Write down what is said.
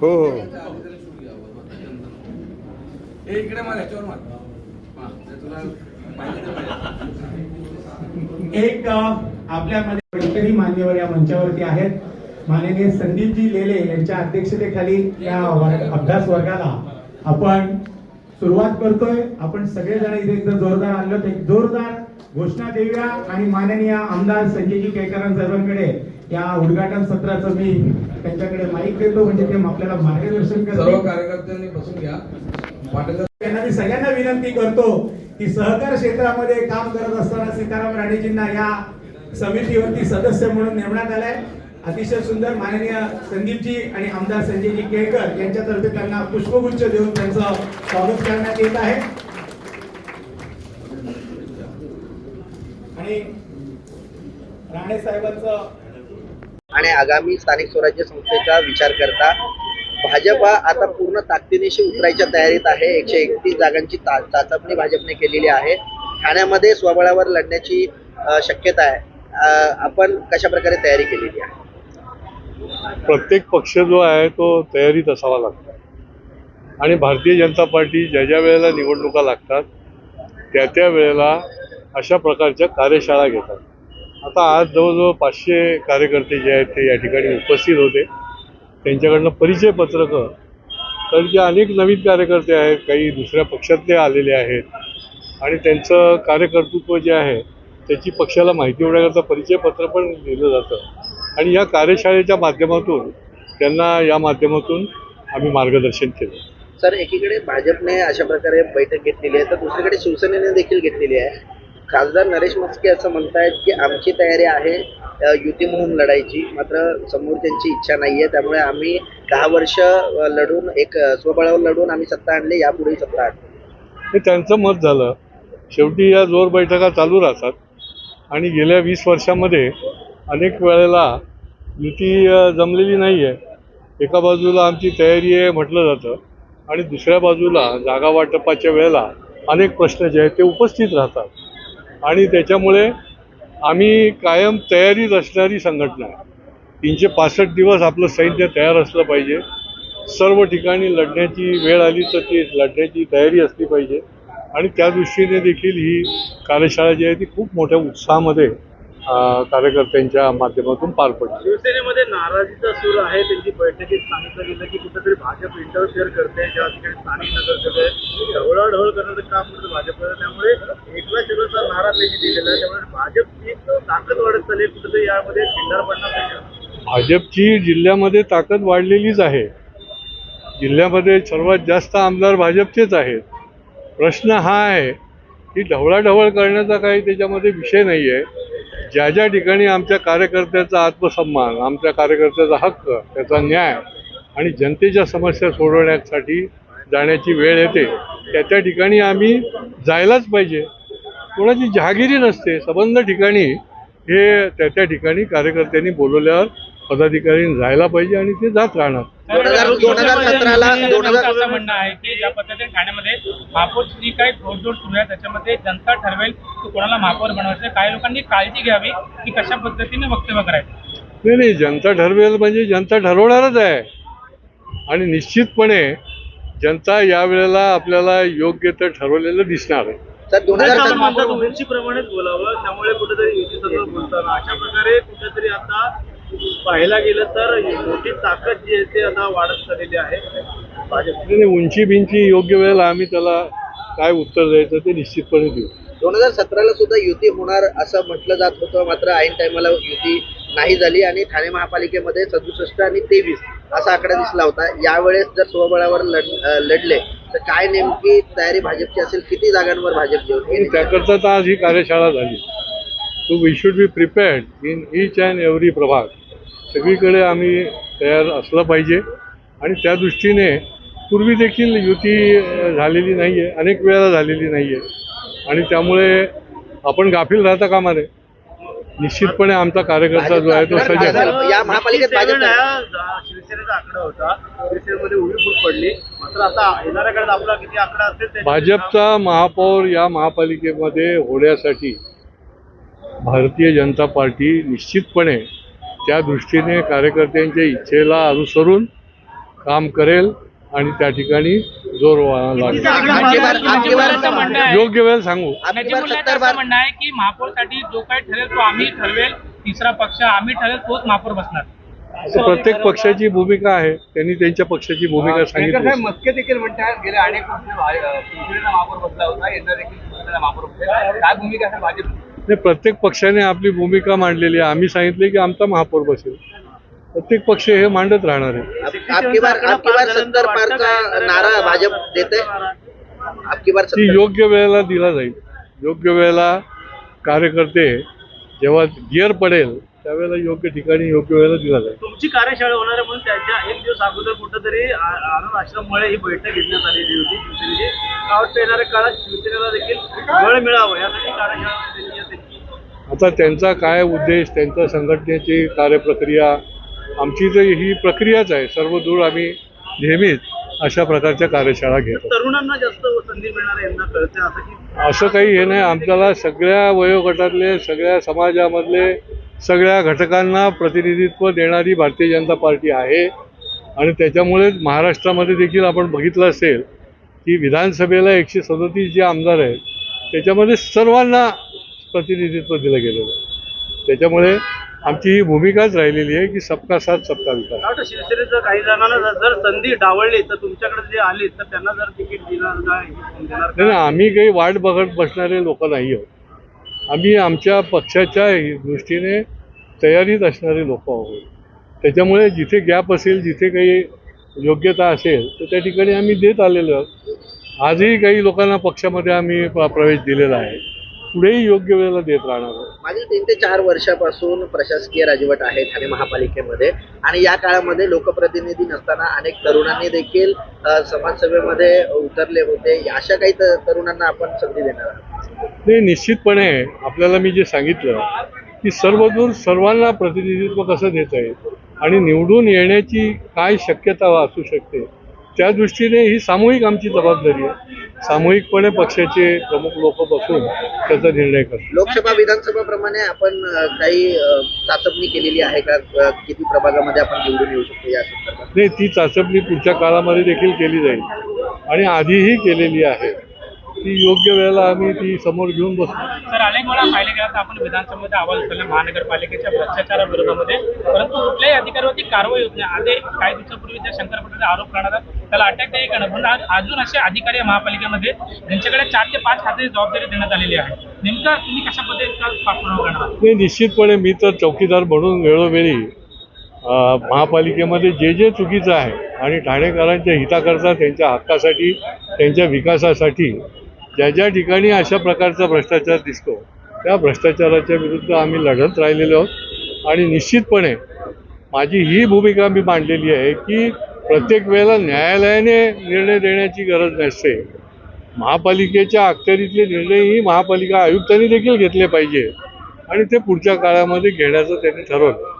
हो. हो. एक आपल्यामध्ये इतरही मान्यवर या मंचावरती आहेत. माननीय संदीपजी लेले यांच्या अध्यक्षतेखाली या अभ्यास वर्गाला आपण सुरुवात करतोय. आपण सगळेजण इथे एकदा जोरदार आणलो एक जोरदार घोषणा देऊया. आणि माननीय आमदार संजयजी केळकरांसाहेबांकडे या उद्घाटन सत्राचं मी त्यांच्याकडे माईक देतो म्हणजे ते आपल्याला मार्गदर्शन सर्व कार्यकर्त्यांनी बसून घ्या त्यांना मी सगळ्यांना विनंती करतो की सहकार क्षेत्रामध्ये काम करत असताना सीताराम राणेजींना या समितीवरती सदस्य म्हणून नेमण्यात आलंय. अतिशय सुंदर माननीय संदीपजी आणि आमदार संजयजी केळकर यांच्यातर्फे त्यांना पुष्पगुच्छ देऊन त्यांचं स्वागत करण्यात येत आहे. आणि राणे साहेबांचं आणि आगामी स्थानिक स्वराज्य संस्थेचा विचार करता भाजप हा आता पूर्ण ताकदीनिशी उतरायच्या तयारीत आहे. एकशे एकतीस जागांची ता- चाचपणी भाजपने केलेली आहे. ठाण्यामध्ये स्वबळावर लढण्याची शक्यता आहे. आपण कशा प्रकारे तयारी केलेली आहे? प्रत्येक पक्ष जो आहे तो तयारीत असावा लागतो. आणि भारतीय जनता पार्टी ज्या ज्या वेळेला निवडणुका लागतात त्या त्या वेळेला अशा प्रकारच्या कार्यशाळा घेतात. आता आज जवळजवळ पाचशे कार्यकर्ते जे आहेत ते या ठिकाणी उपस्थित होते. त्यांच्याकडनं परिचय पत्रकं. तर जे अनेक नवीन कार्यकर्ते आहेत काही दुसऱ्या पक्षातले आलेले आहेत आणि त्यांचं कार्यकर्तृत्व जे आहे त्याची पक्षाला माहिती होण्याकरता परिचय पत्र पण दिलं जातं. आणि या कार्यशाळेच्या माध्यमातून त्यांना या माध्यमातून आम्ही मार्गदर्शन केलं. सर एकीकडे भाजपने अशा प्रकारे बैठक घेतलेली आहे तर दुसरीकडे शिवसेनेने देखील घेतलेली आहे. खासदार नरेश म्हस्के असं म्हणतायत की आमची तयारी आहे युती म्हणून लढायची. मात्र समोर त्यांची इच्छा नाही आहे त्यामुळे आम्ही दहा वर्ष लढून एक स्वबळावर लढून आम्ही सत्ता आणली यापुढे सत्ता आणली हे त्यांचं मत झालं. शेवटी या जोर बैठका चालू राहतात. आणि गेल्या वीस वर्षामध्ये अनेक वेळेला युती जमलेली नाही आहे एका बाजूला आमची तयारी आहे म्हटलं जातं. आणि दुसऱ्या बाजूला जागा वाटपाच्या वेळेला अनेक प्रश्न जे आहेत ते उपस्थित राहतात. आणि त्याच्यामुळे आम्ही कायम तयारीत असणारी संघटना आहे. तीनशे पासष्ट दिवस आपलं सैन्य तयार असलं पाहिजे. सर्व ठिकाणी लढण्याची वेळ आली तर ती लढण्याची तयारी असली पाहिजे. आणि त्या दृष्टीने देखील ही कार्यशाळा जी आहे ती खूप मोठ्या उत्साहामध्ये कार्यकर्त्यांच्या माध्यमातून पार पडली. शिवसेनेमध्ये नाराजीचा सूर आहे. त्यांची बैठकीत सांगितलं गेलं की कुठेतरी भाजप इंटरफिअर करते. जेव्हा तिकडे स्थानिक नगरसेवक ढवळाढवळ करण्याचं काम करतं भाजपचं त्यामुळे एकला शिरोचा नारा त्यांनी दिलेला आहे. त्यामुळे भाजपची ताकद वाढत चालली आहे. कुठेतरी यामध्ये खिंडार पडणार नाही. भाजपची जिल्ह्यामध्ये ताकद वाढलेलीच आहे. जिल्ह्यामध्ये सर्वात जास्त आमदार भाजपचेच आहेत. प्रश्न हा आहे की ढवळाढवळ करण्याचा काही त्याच्यामध्ये विषय नाही आहे ज्या ज्या ठिकाणी आमच्या कार्यकर्त्याचा आत्मसन्मान आमच्या कार्यकर्त्याचा हक्क त्याचा न्याय आणि जनतेच्या समस्या सोडवण्यासाठी जाण्याची वेळ येते त्या त्या ठिकाणी आम्ही जायलाच पाहिजे. कोणाची जहागिरी नसते. संबंध ठिकाणी हे त्या त्या ठिकाणी कार्यकर्त्यांनी बोलवल्यावर पदाधिकाऱ्यांनी जायला पाहिजे आणि ते जात राहणार. दोन हजार दोन हजार सतराला दोन हजार असं म्हणणं आहे की ज्या पद्धतीने ठाण्यामध्ये महापौरची काही घोडदौड सुरू आहे त्याच्यामध्ये जनता ठरवेल की कोणाला महापौर बनवायचं. काही लोकांनी काळजी घ्यावी की कशा पद्धतीने वक्तव्य करायचं. नाही नाही जनता ठरवेल म्हणजे जनता ठरवणारच आहे. आणि निश्चितपणे जनता यावेळेला आपल्याला योग्य तर ठरवलेलं दिसणार आहे. तर दोन हजार बोलावं त्यामुळे कुठेतरी युतीसोबत बोलताना. अशा प्रकारे कुठेतरी आता पाहायला गेलं तर मोठी ताकद जी आहे ते आता वाढत चाललेली आहे. भाजप नाही, नाही, उंची बिंची योग्य वेळेला आम्ही त्याला काय उत्तर द्यायचं ते निश्चितपणे देऊ. दोन हजार सतराला सुद्धा युती होणार असं म्हटलं जात होतं. मात्र ऐन टायमाला युती नाही झाली आणि ठाणे महापालिकेमध्ये सदुसष्ट आणि तेवीस असा आकडा दिसला होता. यावेळेस जर स्वबळावर लढ अं, लढले तर काय नेमकी तयारी भाजपची असेल? किती जागांवर भाजप आणि जेवण त्याकरता तर आज ही कार्यशाळा झाली. So we should be prepared in each and every प्रभाग सगळीकडे आम्ही तयार असलं पाहिजे. आणि त्या दृष्टीने पूर्वी देखील युती झालेली नाही आहे अनेक वेळेला झालेली नाही आहे आणि त्यामुळे आपण गाफील राहता कामा नये. निश्चितपणे आमचा कार्यकर्ता जो आहे तो सजग आहे. या महापालिकेत भाजप 57 जा- शिवसेनेचा आकडा होता. शिवसेनेमध्ये उभी फूट पडली. मात्र आता येणाऱ्या काळात आपला किती आकडा असेल त्याची- भाजपचा महापौर या महापालिकेमध्ये होण्यासाठी भारतीय जनता पार्टी निश्चितपणे त्या दृष्टीने कार्यकर्त्यांच्या इच्छेला अनुसरून काम करेल आणि त्या ठिकाणी जोर लागेल. आहे योग्य वेळ सांगू. म्हणणं आहे की महापौरसाठी जो काही ठरेल तो आम्ही ठरवेल तिसरा पक्ष आम्ही ठरेल तोच महापौर बसणार. प्रत्येक पक्षाची भूमिका आहे. त्यांनी त्यांच्या पक्षाची भूमिका सांगितली. मस्के देखील म्हणतात गेल्या अनेक वर्ष महापौर बसला होता यंदा देखील काय भूमिका असेल भाजप नाही, प्रत्येक पक्षाने आपली भूमिका मांडलेली आहे. आम्ही सांगितले की आमचा महापौर बसेल. प्रत्येक पक्ष हे मांडत राहणार आहे. आप- आपकी बार आपकी बार सत्तर पारचा नारा भाजप देते? आपकी बार ती सत्तर योग्य वेळेला दिला जाईल. योग्य वेळेला कार्यकर्ते जेव्हा गिअर पडेल त्यावेळेला योग्य ठिकाणी योग्य वेळेला दिला जाईल. तुमची कार्यशाळा होणार आहे म्हणून त्याच्या एक दिवस अगोदर कुठंतरी आ- आनंद आश्रममुळे ही बैठक घेण्यात आलेली होती. शिवसेनेची. वाटतं येणाऱ्या काळात शिवसेनेला देखील बळ मिळावं यासाठी कार्यशाळा आता त्यांचा काय उद्देश त्यांच्या संघटनेची कार्यप्रक्रिया आमची तर ही प्रक्रियाच आहे सर्व दूर आम्ही नेहमीच अशा प्रकारच्या कार्यशाळा घेतो. तरुणांना जास्त संधी मिळणार आहे यांना कळते असं की असं काही हे नाही आमच्याला सगळ्या वयोगटातले सगळ्या समाजामधले सगळ्या घटकांना प्रतिनिधित्व देणारी भारतीय जनता पार्टी आहे. आणि त्याच्यामुळेच महाराष्ट्रामध्ये देखील आपण बघितलं असेल की विधानसभेला एकशे सदतीस जे आमदार आहेत त्याच्यामध्ये सर्वांना प्रतिनिधित्व दिलं गेलेलं आहे. त्याच्यामुळे आमची ही भूमिकाच राहिलेली आहे की सबका साथ सबका विकास. शिवसेनेचं काही जणांना जर- जर संधी डावळली तर तुमच्याकडे जे आली तर त्यांना जर तिकीट देणार देणार नाही आम्ही काही वाट बघत बसणारे लोक नाही आहोत. आम्ही आमच्या पक्षाच्या दृष्टीने तयारीत असणारे लोक आहोत. त्याच्यामुळे जिथे गॅप असेल जिथे काही योग्यता असेल तर त्या ठिकाणी आम्ही देत आलेलो आहोत. आजही काही लोकांना पक्षामध्ये आम्ही प्रवेश दिलेला आहे. पुढेही योग्य वेळेला देत राहणार आहोत. मागील तीन ते चार वर्षापासून प्रशासकीय राजवट आहे ठाणे महापालिकेमध्ये आणि या काळामध्ये लोकप्रतिनिधी नसताना अनेक तरुणांनी देखील अ, समाजसेवेमध्ये उतरले होते. अशा काही त- तरुणांना आपण संधी देणार आहोत. ते निश्चितपणे आपल्याला मी जे सांगितलं की सर्वदूर सर्वांना प्रतिनिधित्व कसं देता येईल आणि निवडून येण्याची काय शक्यता असू शकते त्या दृष्टीने ही सामूहिक आमची जबाबदारी आहे. सामूहिकपणे पक्षाचे प्रमुख लोक बसून त्याचा निर्णय करतात. लोकसभा विधानसभा प्रमाणे आपण काही चाचपणी केलेली आहे का? किती प्रभागामध्ये आपण निवडून येऊ शकतो या संदर्भात? नाही ती चाचपणी पुढच्या काळामध्ये देखील केली जाईल. आणि आधीही केलेली आहे. ती योग्य वेळेला आम्ही ती समोर घेऊन बसू. तर अनेक वेळा पाहिले गेलं तर आपण विधानसभेमध्ये आवाज उचलला महानगरपालिकेच्या भ्रष्टाचाराविरोधामध्ये. परंतु कुठल्याही अधिकाऱ्यावरती कारवाई होत नाही. आधी काही दिवसापूर्वी त्या शंकर पटेल आरोप करणारा त्याला अटक नाही करणं म्हणून आज अजून असे अधिकारी महापालिकेमध्ये ज्यांच्याकडे चार ते पाच खात्याची जबाबदारी देण्यात आलेली आहे. नेमका तुम्ही कशा पद्धतीचा पाठपुरावा करणार नाही निश्चितपणे मी तर चौकीदार म्हणून वेळोवेळी महापालिकेमध्ये जे जे चुकीचं आहे आणि ठाणेकरांच्या हिताकरता त्यांच्या हक्कासाठी त्यांच्या विकासासाठी ज्या ज्या ठिकाणी अशा प्रकारचा भ्रष्टाचार दिसतो त्या भ्रष्टाचाराच्या विरुद्ध आम्ही लढत राहिलेलो आहोत. आणि निश्चितपणे माझी ही भूमिका मी मांडलेली आहे की प्रत्येक वेळेला न्यायालयाने निर्णय देण्याची गरज नसते. महापालिकेच्या अखत्यारीतले निर्णयही महापालिका आयुक्तांनी देखील घेतले पाहिजे. आणि ते पुढच्या काळामध्ये घेण्याचं त्यांनी ठरवलं.